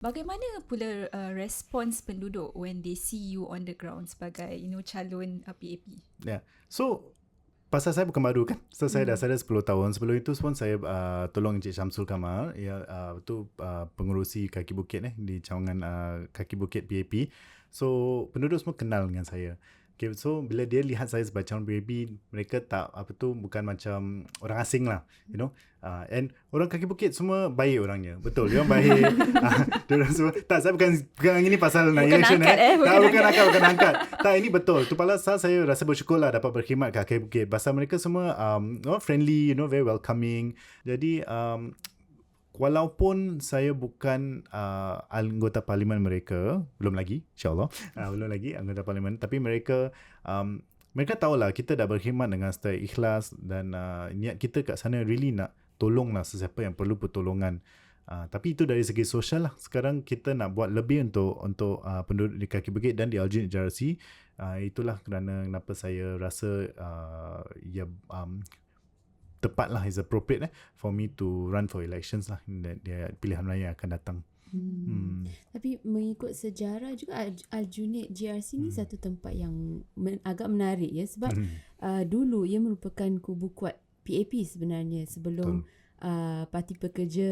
Bagaimana pula uh, respons penduduk when they see you on the ground sebagai you know calon uh, PAP? Yeah. So pasal saya bukan baru kan. So saya dah saya dah 10 tahun. Sebelum itu pun saya uh, tolong Encik Syamsul Kamal ya uh, tu uh, pengurusi kaki bukit eh di cawangan uh, kaki bukit PAP. So penduduk semua kenal dengan saya. Okay, so bila dia lihat saya sebagai calon PAP, mereka tak apa tu bukan macam orang asing lah, you know. Uh, and orang kaki bukit semua baik orangnya. Betul, dia orang baik. uh, dia orang semua tak saya bukan bukan ini pasal nak Bukan election angkat, eh, Tak, bukan bukan angkat, bukan angkat. tak, ini betul. Tu pala saya, saya rasa bersyukur lah dapat berkhidmat kat kaki bukit. Pasal mereka semua um, you know, friendly, you know, very welcoming. Jadi um, walaupun saya bukan uh, anggota parlimen mereka belum lagi insyaallah uh, belum lagi anggota parlimen tapi mereka um, mereka tahulah kita dah berkhidmat dengan secara ikhlas dan uh, niat kita kat sana really nak tolonglah sesiapa yang perlu pertolongan Uh, tapi itu dari segi sosial lah. Sekarang kita nak buat lebih untuk untuk uh, penduduk di kaki bukit dan di Aljunied JRC. Uh, itulah kerana kenapa saya rasa uh, ya um, tepat lah is appropriate eh for me to run for elections lah dia, pilihan raya akan datang. Hmm. Hmm. Tapi mengikut sejarah juga Al- Aljunied GRC ni Hmm. satu tempat yang men- agak menarik ya sebab Hmm. uh, dulu ia merupakan kubu kuat PAP sebenarnya sebelum Betul. Uh, Parti Pekerja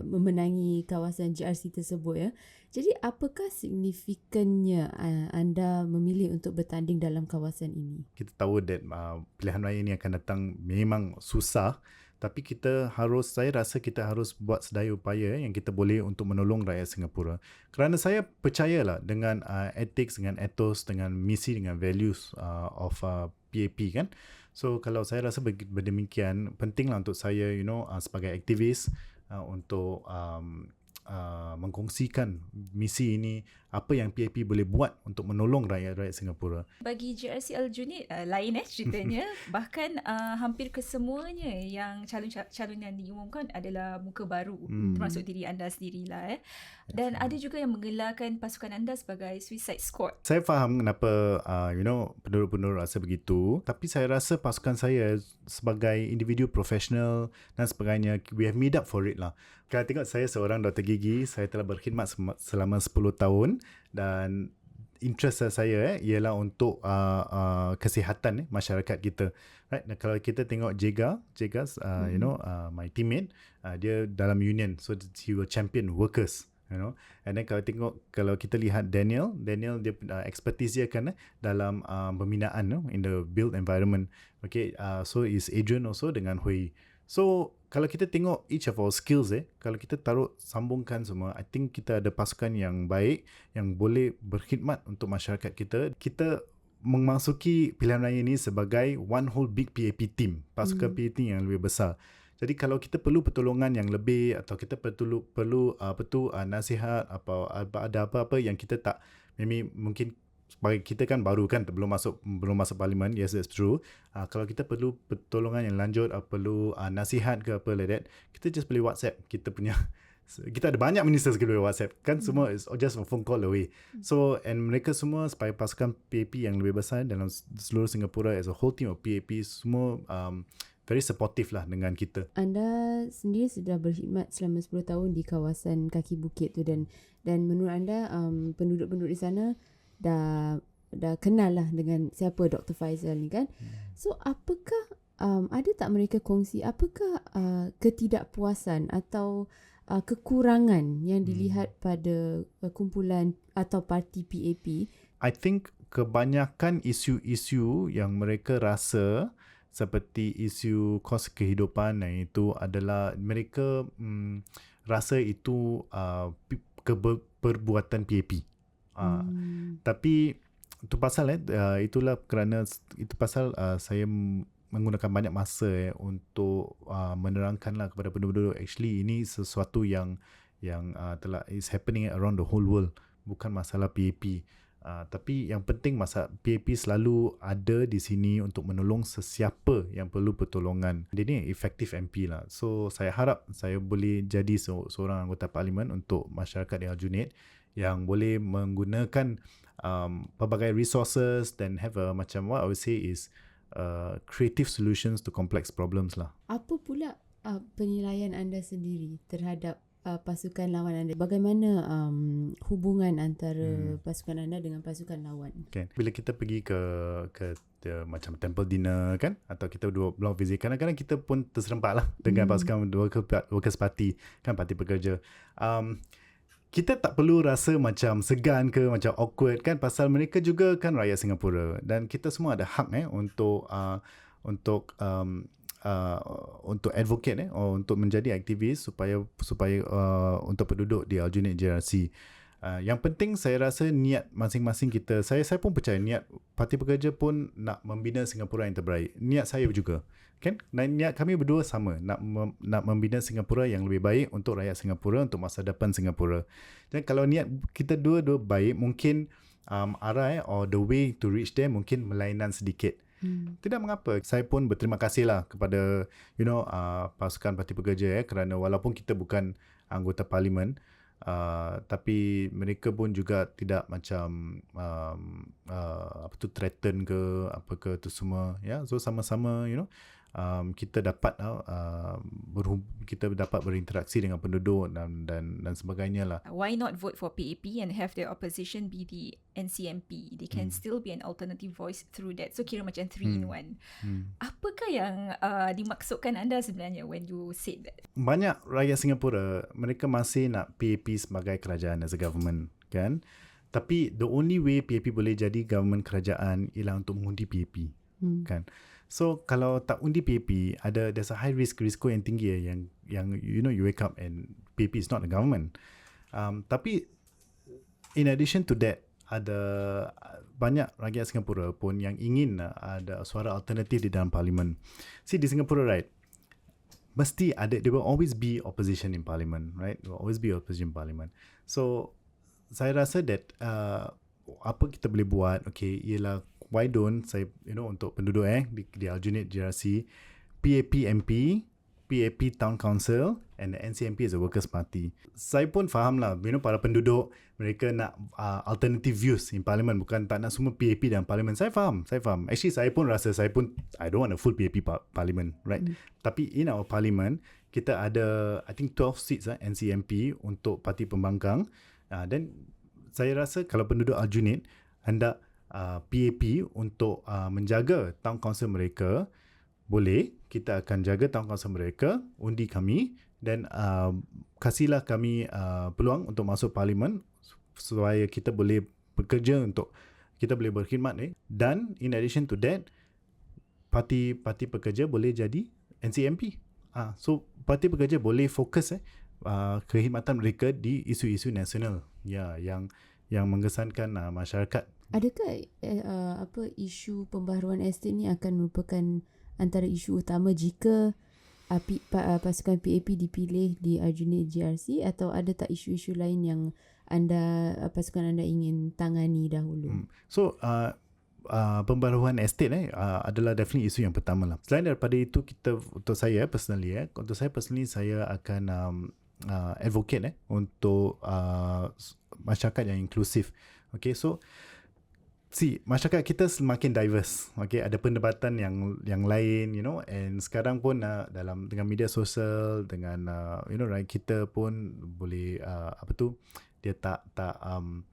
Hmm. memenangi kawasan GRC tersebut ya. Jadi apakah signifikannya uh, anda memilih untuk bertanding dalam kawasan ini? Kita tahu that uh, pilihan raya ni akan datang memang susah tapi kita harus saya rasa kita harus buat sedaya upaya yang kita boleh untuk menolong rakyat Singapura. Kerana saya percayalah dengan uh, ethics dengan ethos dengan misi dengan values uh, of uh, PAP kan. So kalau saya rasa ber- berdemikian pentinglah untuk saya you know uh, sebagai aktivis uh, untuk um, uh, mengkongsikan misi ini apa yang PAP boleh buat untuk menolong rakyat-rakyat Singapura. Bagi GRC Aljunied uh, lain eh ceritanya bahkan uh, hampir kesemuanya yang calon-calon yang diumumkan adalah muka baru Hmm. termasuk diri anda sendirilah eh dan ada juga yang menggelarkan pasukan anda sebagai suicide squad Saya faham kenapa uh, you know penduduk-penduduk rasa begitu tapi saya rasa pasukan saya sebagai individu profesional dan sebagainya we have made up for it lah. Kalau tengok saya seorang doktor gigi, saya telah berkhidmat selama 10 tahun dan interest saya eh ialah untuk uh, uh, kesihatan eh, masyarakat kita. Right? Dan kalau kita tengok Jega, Jega uh, you know uh, my teammate, uh, dia dalam union so he will champion workers you know and then kalau tengok kalau kita lihat Daniel Daniel dia uh, expertise dia kan eh, dalam uh, pembinaan no, in the built environment okay uh, so is Adrian also dengan Hui so kalau kita tengok each of our skills eh kalau kita taruh sambungkan semua I think kita ada pasukan yang baik yang boleh berkhidmat untuk masyarakat kita kita memasuki pilihan raya ini sebagai one whole big PAP team pasukan Hmm. PAP yang lebih besar jadi kalau kita perlu pertolongan yang lebih atau kita perlu perlu apa tu uh, nasihat apa- ada apa-apa yang kita tak maybe mungkin sebagai kita kan baru kan belum masuk belum masuk parlimen. Yes that's true. Uh, kalau kita perlu pertolongan yang lanjut uh, perlu uh, nasihat ke apa like that kita just boleh WhatsApp kita punya kita ada banyak ministers kita boleh WhatsApp. Kan semua is just a phone call away. So and mereka semua sebagai pasukan PAP yang lebih besar dalam seluruh Singapura as a whole team of PAP semua um, very supportive lah dengan kita. Anda sendiri sudah berkhidmat selama 10 tahun di kawasan kaki bukit tu dan dan menurut anda um, penduduk-penduduk di sana dah dah kenal lah dengan siapa Dr. Faizal ni kan. So apakah um, ada tak mereka kongsi apakah uh, ketidakpuasan atau uh, kekurangan yang dilihat pada uh, kumpulan atau parti PAP I think kebanyakan isu-isu yang mereka rasa seperti isu kos kehidupan yang itu adalah mereka mm, rasa itu uh, pi- keber- perbuatan PAP. Hmm. Tapi itu pasal eh uh, itulah kerana itu pasal uh, saya menggunakan banyak masa eh untuk uh, menerangkanlah kepada penduduk actually ini sesuatu yang yang uh, telah is happening around the whole world bukan masalah PAP. Uh, tapi yang penting masa PAP selalu ada di sini untuk menolong sesiapa yang perlu pertolongan. Dia ni efektif MP lah. So saya harap saya boleh jadi se- seorang anggota parlimen untuk masyarakat di Aljunied yang boleh menggunakan um, pelbagai resources dan have a macam what I would say is uh, creative solutions to complex problems lah. apa pula uh, penilaian anda sendiri terhadap uh, pasukan lawan anda. Bagaimana um, hubungan antara Hmm. pasukan anda dengan pasukan lawan? Kan. Bila kita pergi ke ke the, macam temple dinner kan atau kita dua block visit kadang-kadang kita pun terserempak lah dengan Hmm. pasukan worker, workers party kan parti pekerja. Um, kita tak perlu rasa macam segan ke macam awkward kan pasal mereka juga kan rakyat Singapura dan kita semua ada hak eh untuk uh, untuk um, uh, untuk advocate eh or untuk menjadi aktivis supaya supaya uh, untuk penduduk di Aljunied JRC. Uh, yang penting saya rasa niat masing-masing kita saya saya pun percaya niat parti pekerja pun nak membina Singapura yang terbaik. Niat saya juga. Kan? Dan niat kami berdua sama nak mem, nak membina Singapura yang lebih baik untuk rakyat Singapura untuk masa depan Singapura. Dan kalau niat kita dua-dua baik mungkin um, arah eh, or the way to reach there mungkin melainan sedikit. Hmm. Tidak mengapa. Saya pun berterima kasih lah kepada you know uh, pasukan parti pekerja eh kerana walaupun kita bukan anggota parlimen uh, tapi mereka pun juga tidak macam um, uh, apa tu threaten ke apa ke tu semua ya. So sama-sama you know um, kita dapat uh, berhub, kita dapat berinteraksi dengan penduduk dan dan dan sebagainya lah. Why not vote for PAP and have the opposition be the NCMP? They can Hmm. still be an alternative voice through that. So kira macam three in Hmm. one. Hmm. Apakah yang uh, dimaksudkan anda sebenarnya when you said that? banyak rakyat Singapura mereka masih nak PAP sebagai kerajaan as a government kan tapi the only way PAP boleh jadi government kerajaan ialah untuk mengundi PAP Hmm. kan so kalau tak undi PAP ada there's a high risk risiko yang tinggi eh, yang yang you know you wake up and PAP is not the government um, tapi in addition to that ada uh, banyak rakyat Singapura pun yang ingin uh, ada suara alternatif di dalam parlimen. See di Singapura right, mesti ada there will always be opposition in parliament, right? There will always be opposition in parliament. So saya rasa that uh, apa kita boleh buat, okay, ialah why don't saya you know untuk penduduk eh di, di Aljunied JRC, PAP MP, PAP Town Council and the NCMP is a Workers Party. Saya pun faham lah, you know, para penduduk mereka nak uh, alternative views in parliament bukan tak nak semua PAP dalam parliament. Saya faham, saya faham. Actually saya pun rasa saya pun I don't want a full PAP par- parliament, right? Hmm. Tapi in our parliament kita ada I think 12 seats uh, NCMP untuk parti pembangkang. Uh, dan saya rasa kalau penduduk Aljunied hendak uh, PAP untuk uh, menjaga town council mereka. Boleh kita akan jaga town council mereka undi kami dan uh, kasihlah kami uh, peluang untuk masuk parlimen supaya kita boleh bekerja untuk kita boleh berkhidmat eh. Dan in addition to that parti parti pekerja boleh jadi NCMP ah so parti pekerja boleh fokus eh uh, kekhidmatan mereka di isu-isu nasional. Ya yang yang mengesankan uh, masyarakat Adakah eh, uh, apa isu pembaharuan estet ni akan merupakan antara isu utama jika pa, uh, pasukan PAP dipilih di Aljunied GRC atau ada tak isu-isu lain yang anda uh, pasukan anda ingin tangani dahulu? Hmm. So uh, uh, pembaruan estate eh uh, adalah definitely isu yang pertama lah. Selain daripada itu kita untuk saya personally eh untuk saya personally saya akan um, uh, advocate eh untuk uh, masyarakat yang inklusif. Okay so See, masyarakat kita semakin diverse. Okay, ada pendapatan yang yang lain, you know, and sekarang pun uh, dalam dengan media sosial, dengan uh, you know, right, kita pun boleh uh, apa tu, dia tak tak um,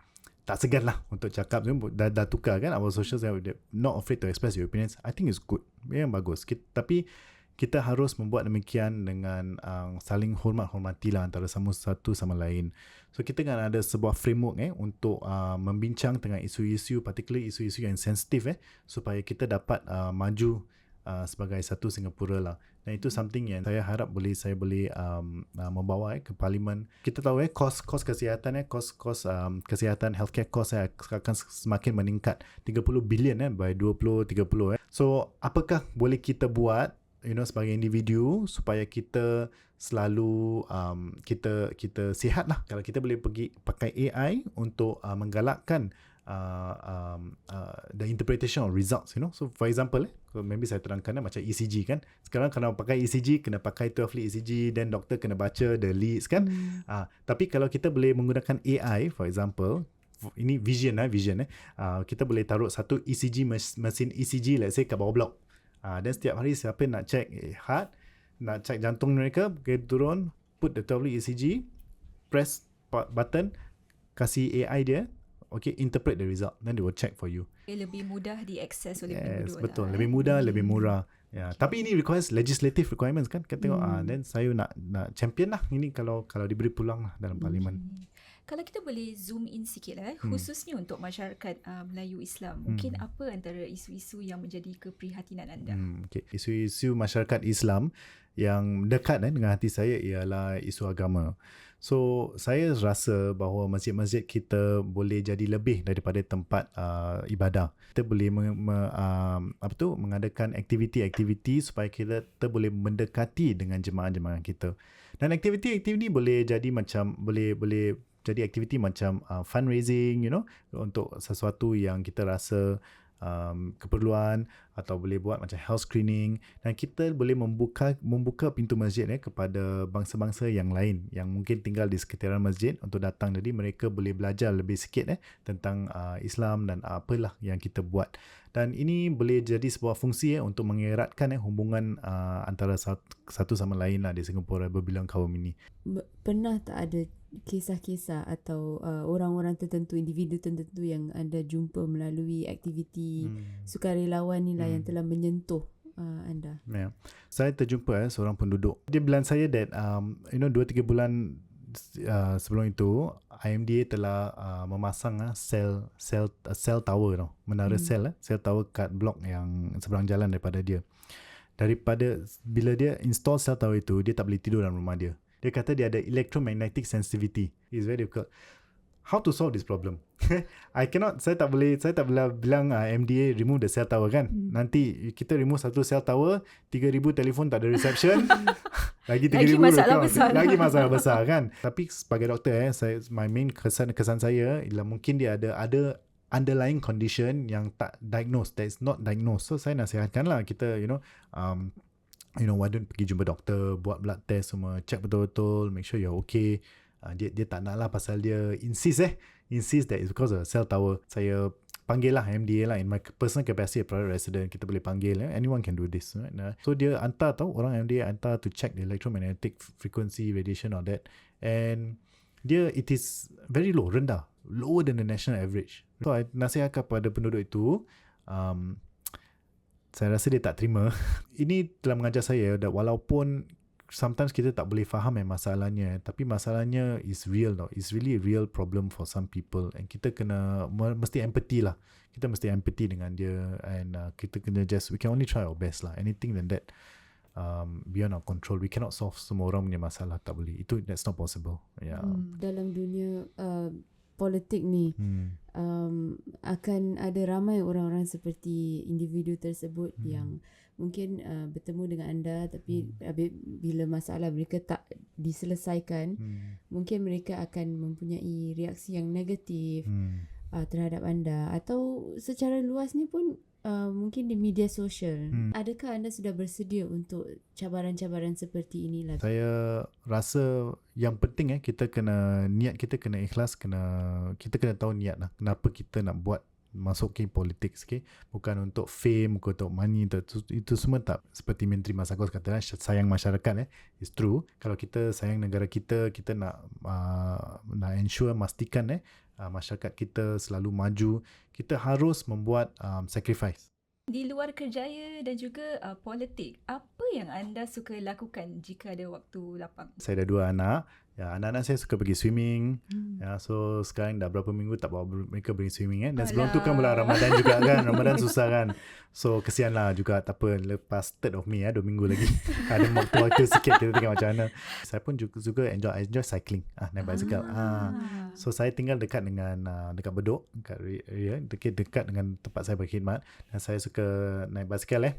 tak segan lah untuk cakap. Dah, dah tukar kan our social media not afraid to express your opinions. I think it's good. Yang bagus. Kita, tapi kita harus membuat demikian dengan uh, saling hormat-hormati lah antara sama satu sama lain. So kita kan ada sebuah framework eh untuk uh, membincang tentang isu-isu particularly isu-isu yang sensitif eh supaya kita dapat uh, maju uh, sebagai satu Singapura lah. Dan itu something yang saya harap boleh saya boleh um, uh, membawa eh, ke parlimen. Kita tahu eh kos kos kesihatan eh kos kos um, kesihatan healthcare cost eh, akan semakin meningkat. 30 bilion eh by 2030 eh. So apakah boleh kita buat you know sebagai individu supaya kita selalu um, kita kita sihat lah kalau kita boleh pergi pakai AI untuk uh, menggalakkan uh, um, uh, the interpretation of results you know so for example eh maybe saya terangkan eh, macam ECG kan sekarang kalau pakai ECG kena pakai 12 lead ECG then doktor kena baca the leads kan Hmm. Ah, tapi kalau kita boleh menggunakan AI, for example, ini vision eh, vision eh. Ah, kita boleh taruh satu ECG mes- mesin ECG let's say kat bawah blok. Ah, dan setiap hari siapa nak check eh, heart, nak check jantung mereka, kita turun, put the 12 lead ECG, press button kasih AI dia okay interpret the result then they will check for you. Dia lebih mudah diakses oleh yes penduduk betul. lah. lebih mudah lebih murah. Ya tapi ini requires legislative requirements kan? Kita tengok ah Hmm. then saya nak nak champion lah. Ini kalau kalau diberi peluang lah dalam parlimen. Hmm. Kalau kita boleh zoom in sikit eh, Hmm. khususnya untuk masyarakat uh, Melayu Islam, mungkin Hmm. apa antara isu-isu yang menjadi keprihatinan anda? Hmm, okay. Isu-isu masyarakat Islam yang dekat eh, dengan hati saya ialah isu agama. So, saya rasa bahawa masjid-masjid kita boleh jadi lebih daripada tempat uh, ibadah. Kita boleh me, me, um, apa tu mengadakan aktiviti-aktiviti supaya kita, kita boleh mendekati dengan jemaah-jemaah kita. Dan aktiviti-aktiviti boleh jadi macam boleh boleh jadi aktiviti macam uh, fundraising, you know, untuk sesuatu yang kita rasa um, keperluan atau boleh buat macam health screening. Dan kita boleh membuka membuka pintu masjid eh kepada bangsa-bangsa yang lain yang mungkin tinggal di sekitaran masjid. Untuk datang jadi mereka boleh belajar lebih sikit eh tentang uh, Islam dan apalah yang kita buat. Dan ini boleh jadi sebuah fungsi eh untuk mengeratkan eh hubungan uh, antara satu, sama lain lah di Singapura berbilang kaum ini. Pernah tak ada kisah-kisah atau uh, orang-orang tertentu, individu tertentu yang anda jumpa melalui aktiviti Hmm. sukarelawan ni lah yang Hmm. telah menyentuh uh, anda? Ya. Saya terjumpa eh, seorang penduduk. Dia bilang saya that um, you know 2 3 bulan uh, sebelum itu IMDA telah uh, memasang uh, sel sel uh, sel tower tau. Menara Hmm. sel eh, sel tower kat blok yang seberang jalan daripada dia. Daripada bila dia install sel tower itu, dia tak boleh tidur dalam rumah dia. Dia kata dia ada electromagnetic sensitivity. It's very difficult. How to solve this problem? I cannot, saya tak boleh, saya tak boleh bilang uh, MDA remove the cell tower kan. Hmm. Nanti kita remove satu cell tower, 3000 telefon tak ada reception. lagi 3000 Lagi masalah besar. Lagi masalah besar kan. Tapi sebagai doktor eh, saya my main kesan kesan saya ialah mungkin dia ada ada underlying condition yang tak diagnosed, that is not diagnosed. So saya nasihatkan lah kita, you know, um, you know, why don't pergi jumpa doktor, buat blood test semua, check betul-betul, make sure you're okay. Uh, dia dia tak nak lah pasal dia insist eh, insist that it's because of cell tower. Saya panggil lah MDA lah in my personal capacity private resident kita boleh panggil eh? anyone can do this right? So dia hantar tau orang MDA hantar to check the electromagnetic frequency radiation or that and dia it is very low rendah lower than the national average so I nasihatkan kepada penduduk itu um, saya rasa dia tak terima. Ini telah mengajar saya that walaupun sometimes kita tak boleh faham eh masalahnya tapi masalahnya is real tau it's really a real problem for some people. And kita kena me- mesti empathy lah. Kita mesti empathy dengan dia and uh, kita kena just we can only try our best lah. Anything than that um, beyond our control. We cannot solve semua orang punya masalah tak boleh. Itu that's not possible. Yeah. Hmm. Dalam dunia uh, politik ni hmm. um, akan ada ramai orang-orang seperti individu tersebut Hmm. yang mungkin uh, bertemu dengan anda tapi hmm. bila masalah mereka tak diselesaikan Hmm. mungkin mereka akan mempunyai reaksi yang negatif Hmm. uh, terhadap anda atau secara luasnya pun uh, mungkin di media sosial Hmm. adakah anda sudah bersedia untuk cabaran-cabaran seperti inilah Saya rasa yang penting eh kita kena niat kita kena ikhlas kena kita kena tahu niat lah kenapa kita nak buat masuk ke politik okay? bukan untuk fame bukan untuk money untuk, itu, itu semua tak seperti Menteri Masagos kata sayang masyarakat eh it's true kalau kita sayang negara kita kita nak uh, nak ensure pastikan eh uh, masyarakat kita selalu maju kita harus membuat um, sacrifice Di luar kerjaya dan juga uh, politik, apa yang anda suka lakukan jika ada waktu lapang? saya ada dua anak ya anak-anak saya suka pergi swimming hmm. Ya, so sekarang dah berapa minggu tak bawa mereka pergi swimming kan. Dan sebelum tu Alah. kan bulan Ramadan juga kan. Ramadan susah kan. So kesian lah juga tak apa. Lepas 3rd of May ya, dua minggu lagi. Ada waktu-waktu sikit kita tengok macam mana. Saya pun juga, juga enjoy I enjoy cycling. Ah, naik bicycle. Ah. So saya tinggal dekat dengan uh, dekat Bedok, dekat area, dekat dekat dengan tempat saya berkhidmat dan saya suka naik basikal eh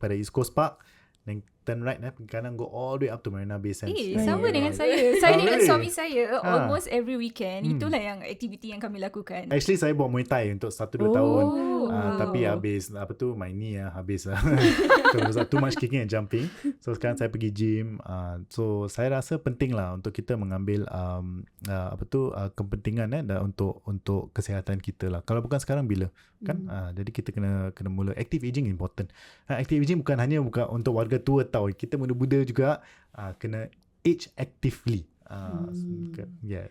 pada East Coast Park then turn right eh pergi kanan go all the way up to Marina Bay Sands. Eh, Right. sama dengan Ah, saya. Saya dengan suami saya Ah. almost every weekend. Hmm. Itulah yang aktiviti yang kami lakukan. Actually saya buat Muay Thai untuk 1 2 Oh. tahun. Oh. Ah, tapi habis apa tu my knee ah habis lah. Because too much kicking and jumping. So sekarang saya pergi gym. Ah, so saya rasa penting lah untuk kita mengambil um, uh, apa tu uh, kepentingan eh dan untuk untuk kesihatan kita lah. Kalau bukan sekarang bila kan? Hmm. Ah, jadi kita kena kena mula active aging important. Ah, active aging bukan hanya bukan untuk warga tua tau. Kita muda-muda juga ah, kena age actively. Uh, Hmm. Yeah.